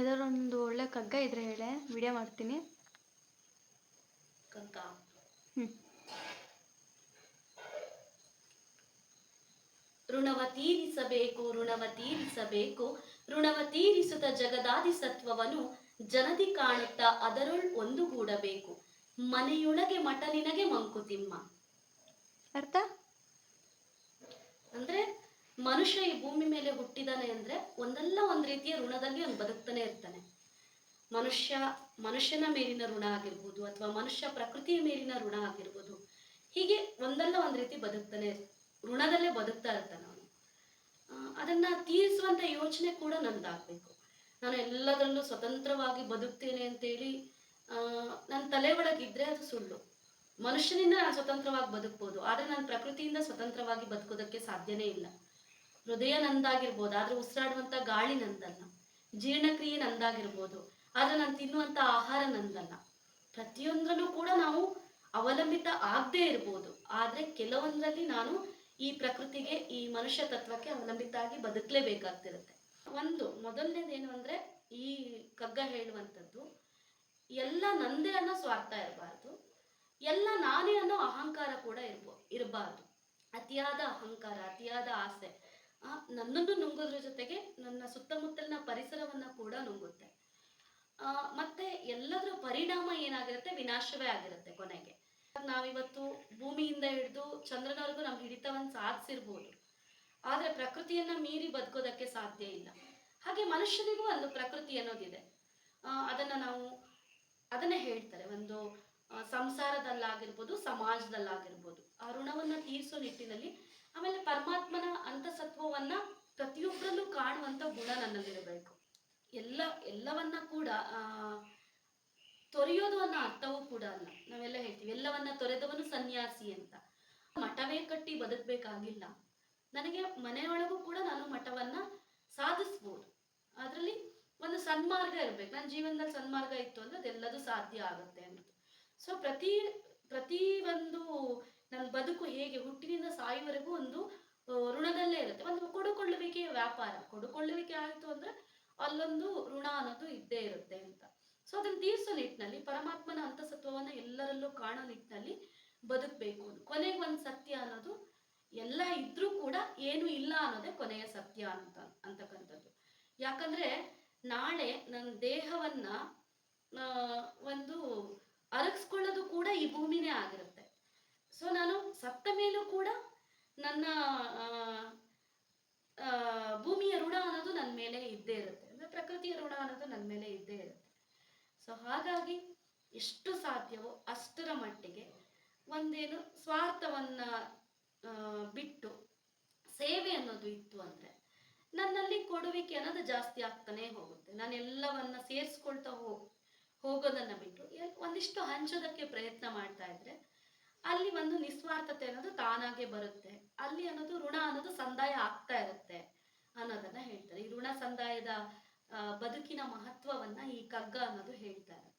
ಯಾವ್ದಾದ್ರು ಒಂದು ಒಳ್ಳೆ ಕಗ್ಗ ಇದ್ರೆ ಹೇಳೆ ವಿಡಿಯೋ ಮಾಡ್ತೀನಿ. ಕಗ್ಗ ಹ್ಞೂ ಋಣವ ತೀರಿಸಬೇಕು ಋಣವ ತೀರಿಸಬೇಕು ಋಣವ ತೀರಿಸುತ್ತ ಜಗದಾದಿ ಸತ್ವವನ್ನು ಜನದಿ ಕಾಣುತ್ತಾ ಅದರೊಳ್ ಒಂದುಗೂಡಬೇಕು ಮನೆಯೊಳಗೆ ಮಠ ನಿನಗೆ ಮಂಕುತಿಮ್ಮ. ಅರ್ಥ? ಅಂದ್ರೆ ಮನುಷ್ಯ ಈ ಭೂಮಿ ಮೇಲೆ ಹುಟ್ಟಿದಾನೆ ಅಂದ್ರೆ ಒಂದಲ್ಲ ಒಂದ್ ರೀತಿಯ ಋಣದಲ್ಲಿ ಅವ್ನು ಬದುಕ್ತಾನೆ ಇರ್ತಾನೆ. ಮನುಷ್ಯ ಮನುಷ್ಯನ ಮೇಲಿನ ಋಣ ಆಗಿರ್ಬೋದು ಅಥವಾ ಮನುಷ್ಯ ಪ್ರಕೃತಿಯ ಮೇಲಿನ ಋಣ ಆಗಿರ್ಬೋದು, ಹೀಗೆ ಒಂದಲ್ಲ ಒಂದ್ ರೀತಿ ಬದುಕ್ತಾನೆ ಋಣದಲ್ಲೇ ಬದುಕ್ತಾ ಇರ್ತಾನೆ ಅವನು. ಅದನ್ನ ತೀರಿಸುವಂತ ಯೋಚನೆ ಕೂಡ ನಂದಾಗ್ಬೇಕು. ನಾನು ಎಲ್ಲದರಲ್ಲೂ ಸ್ವತಂತ್ರವಾಗಿ ಬದುಕ್ತೇನೆ ಅಂತೇಳಿ ನನ್ನ ತಲೆ ಒಳಗಿದ್ರೆ ಅದು ಸುಳ್ಳು. ಮನುಷ್ಯನಿಂದ ನಾನು ಸ್ವತಂತ್ರವಾಗಿ ಬದುಕ್ಬೋದು, ಆದ್ರೆ ನಾನು ಪ್ರಕೃತಿಯಿಂದ ಸ್ವತಂತ್ರವಾಗಿ ಬದುಕೋದಕ್ಕೆ ಸಾಧ್ಯನೇ ಇಲ್ಲ. ಹೃದಯ ನಂದಾಗಿರ್ಬೋದು ಆದ್ರೆ ಉಸಿರಾಡುವಂತ ಗಾಳಿ ನಂದಲ್ಲ. ಜೀರ್ಣಕ್ರಿಯೆ ನಂದಾಗಿರ್ಬೋದು, ಆದ್ರೆ ನಾನು ತಿನ್ನುವಂತ ಆಹಾರ ನಂದಲ್ಲ. ಪ್ರತಿಯೊಂದರಲ್ಲೂ ಕೂಡ ನಾವು ಅವಲಂಬಿತ ಆಗದೆ ಇರ್ಬೋದು, ಆದ್ರೆ ಕೆಲವೊಂದರಲ್ಲಿ ನಾನು ಈ ಪ್ರಕೃತಿಗೆ, ಈ ಮನುಷ್ಯ ತತ್ವಕ್ಕೆ ಅವಲಂಬಿತ ಆಗಿ ಬದುಕಲೇಬೇಕಾಗ್ತಿರುತ್ತೆ. ಒಂದು, ಮೊದಲನೇದೇನು ಅಂದ್ರೆ, ಈ ಕಗ್ಗ ಹೇಳುವಂಥದ್ದು, ಎಲ್ಲ ನಂದೇ ಅನ್ನೋ ಸ್ವಾರ್ಥ ಇರಬಾರ್ದು, ಎಲ್ಲ ನಾನೇ ಅನ್ನೋ ಅಹಂಕಾರ ಕೂಡ ಇರ್ಬೋ, ಇರಬಾರ್ದು. ಅತಿಯಾದ ಅಹಂಕಾರ, ಅತಿಯಾದ ಆಸೆ ನನ್ನನ್ನು ನುಂಗೋದ್ರ ಜೊತೆಗೆ ನನ್ನ ಸುತ್ತಮುತ್ತಲಿನ ಪರಿಸರವನ್ನ ಕೂಡ ನುಂಗುತ್ತೆ. ಆ, ಮತ್ತೆ ಎಲ್ಲದರ ಪರಿಣಾಮ ಏನಾಗಿರುತ್ತೆ? ವಿನಾಶವೇ ಆಗಿರುತ್ತೆ ಕೊನೆಗೆ. ನಾವಿವತ್ತು ಭೂಮಿಯಿಂದ ಹಿಡಿದು ಚಂದ್ರನವರೆಗೂ ನಮ್ಮ ಹಿಡಿತವನ್ನ ಸಾಧಿಸಿರ್ಬೋದು. ಆದ್ರೆ ಪ್ರಕೃತಿಯನ್ನ ಮೀರಿ ಬದುಕೋದಕ್ಕೆ ಸಾಧ್ಯ ಇಲ್ಲ. ಹಾಗೆ ಮನುಷ್ಯನಿಗೂ ಒಂದು ಪ್ರಕೃತಿ ಅನ್ನೋದಿದೆ. ಅದನ್ನ ನಾವು ಅದನ್ನೇ ಹೇಳ್ತಾರೆ. ಒಂದು ಸಂಸಾರದಲ್ಲಾಗಿರ್ಬೋದು ಸಮಾಜದಲ್ಲಾಗಿರ್ಬೋದು. ಆ ಋಣವನ್ನ ತೀರಿಸೋ ನಿಟ್ಟಿನಲ್ಲಿ ಆಮೇಲೆ ಪರಮಾತ್ಮನ ಅಂತಸತ್ವವನ್ನ ಪ್ರತಿಯೊಬ್ಬರಲ್ಲೂ ಕಾಣುವಂತ ಗುಣ ನನ್ನಲ್ಲಿರಬೇಕು. ಎಲ್ಲ, ಎಲ್ಲವನ್ನ ಕೂಡ, ಆ ತೊರೆಯೋದು ಅನ್ನೋ ಅರ್ಥವೂ ಕೂಡ ಅಲ್ಲ. ನಾವೆಲ್ಲ ಹೇಳ್ತೀವಿ, ಎಲ್ಲವನ್ನ ತೊರೆದವನು ಸನ್ಯಾಸಿ ಅಂತ. ಮಠವೇ ಕಟ್ಟಿ ಬದುಕಬೇಕಾಗಿಲ್ಲ. ನನಗೆ ಮನೆಯೊಳಗೂ ಕೂಡ ನಾನು ಮಠವನ್ನ ಸಾಧಿಸ್ಬೋದು. ಅದರಲ್ಲಿ ಒಂದು ಸನ್ಮಾರ್ಗ ಇರ್ಬೇಕು. ನನ್ನ ಜೀವನದಲ್ಲಿ ಸನ್ಮಾರ್ಗ ಇತ್ತು ಅಂದ್ರೆ ಅದೆಲ್ಲದೂ ಸಾಧ್ಯ ಆಗುತ್ತೆ ಅನ್ನೋದು. ಸೊ ಪ್ರತಿ ಪ್ರತಿ ಒಂದು ನನ್ನ ಬದುಕು ಹೇಗೆ, ಹುಟ್ಟಿನಿಂದ ಸಾಯುವರೆಗೂ ಒಂದು ಋಣದಲ್ಲೇ ಇರುತ್ತೆ. ಒಂದು ಕೊಡುಕೊಳ್ಳುವಿಕೆಯ ವ್ಯಾಪಾರ. ಕೊಡುಕೊಳ್ಳುವಿಕೆ ಆಯಿತು ಅಂದ್ರೆ ಅಲ್ಲೊಂದು ಋಣ ಅನ್ನೋದು ಇದ್ದೇ ಇರುತ್ತೆ ಅಂತ. ಸೊ ಅದನ್ನ ತೀರಿಸೋ ನಿಟ್ಟಿನಲ್ಲಿ ಪರಮಾತ್ಮನ ಅಂತಸತ್ವವನ್ನ ಎಲ್ಲರಲ್ಲೂ ಕಾಣೋ ನಿಟ್ಟಿನಲ್ಲಿ ಬದುಕಬೇಕು ಕೊನೆಗೆ ಒಂದು ಸತ್ಯ ಅನ್ನೋದು ಎಲ್ಲ ಇದ್ರೂ ಕೂಡ ಏನು ಇಲ್ಲ ಅನ್ನೋದೇ ಕೊನೆಯ ಸತ್ಯ ಅಂತ, ಅಂತಕ್ಕಂಥದ್ದು. ಯಾಕಂದ್ರೆ ನಾಳೆ ನನ್ನ ದೇಹವನ್ನ ಒಂದು ಅರಗಿಸ್ಕೊಳ್ಳೋದು ಕೂಡ ಈ ಭೂಮಿನೇ ಆಗಿರುತ್ತೆ. ಸೊ ನಾನು ಸತ್ತ ಮೇಲೂ ಕೂಡ ನನ್ನ ಭೂಮಿಯ ಋಣ ಅನ್ನೋದು ನನ್ನ ಮೇಲೆ ಇದ್ದೇ ಇರುತ್ತೆ. ಅಂದರೆ ಪ್ರಕೃತಿಯ ಋಣ ಅನ್ನೋದು ನನ್ನ ಮೇಲೆ ಇದ್ದೇ ಇರುತ್ತೆ. ಸೊ ಹಾಗಾಗಿ ಎಷ್ಟು ಸಾಧ್ಯವೋ ಅಷ್ಟರ ಮಟ್ಟಿಗೆ ಒಂದೇನು ಸ್ವಾರ್ಥವನ್ನ ಬಿಟ್ಟು ಸೇವೆ ಅನ್ನೋದು ಇತ್ತು ಅಂದರೆ ನನ್ನಲ್ಲಿ ಕೊಡುವಿಕೆ ಅನ್ನೋದು ಜಾಸ್ತಿ ಆಗ್ತಾನೆ ಹೋಗುತ್ತೆ. ನಾನು ಎಲ್ಲವನ್ನ ಸೇರಿಸ್ಕೊಳ್ತಾ ಹೋಗೋದನ್ನ ಬಿಟ್ಟು ಒಂದಿಷ್ಟು ಹಂಚೋದಕ್ಕೆ ಪ್ರಯತ್ನ ಮಾಡ್ತಾ ಇದ್ರೆ ಅಲ್ಲಿ ಒಂದು ನಿಸ್ವಾರ್ಥತೆ ಅನ್ನೋದು ತಾನಾಗೆ ಬರುತ್ತೆ. ಅಲ್ಲಿ ಅನ್ನೋದು ಋಣ ಅನ್ನೋದು ಸಂದಾಯ ಆಗ್ತಾ ಇರುತ್ತೆ ಅನ್ನೋದನ್ನ ಹೇಳ್ತಾರೆ. ಈ ಋಣ ಸಂದಾಯದ ಬದುಕಿನ ಮಹತ್ವವನ್ನ ಈ ಕಗ್ಗ ಅನ್ನೋದು ಹೇಳ್ತಾರೆ.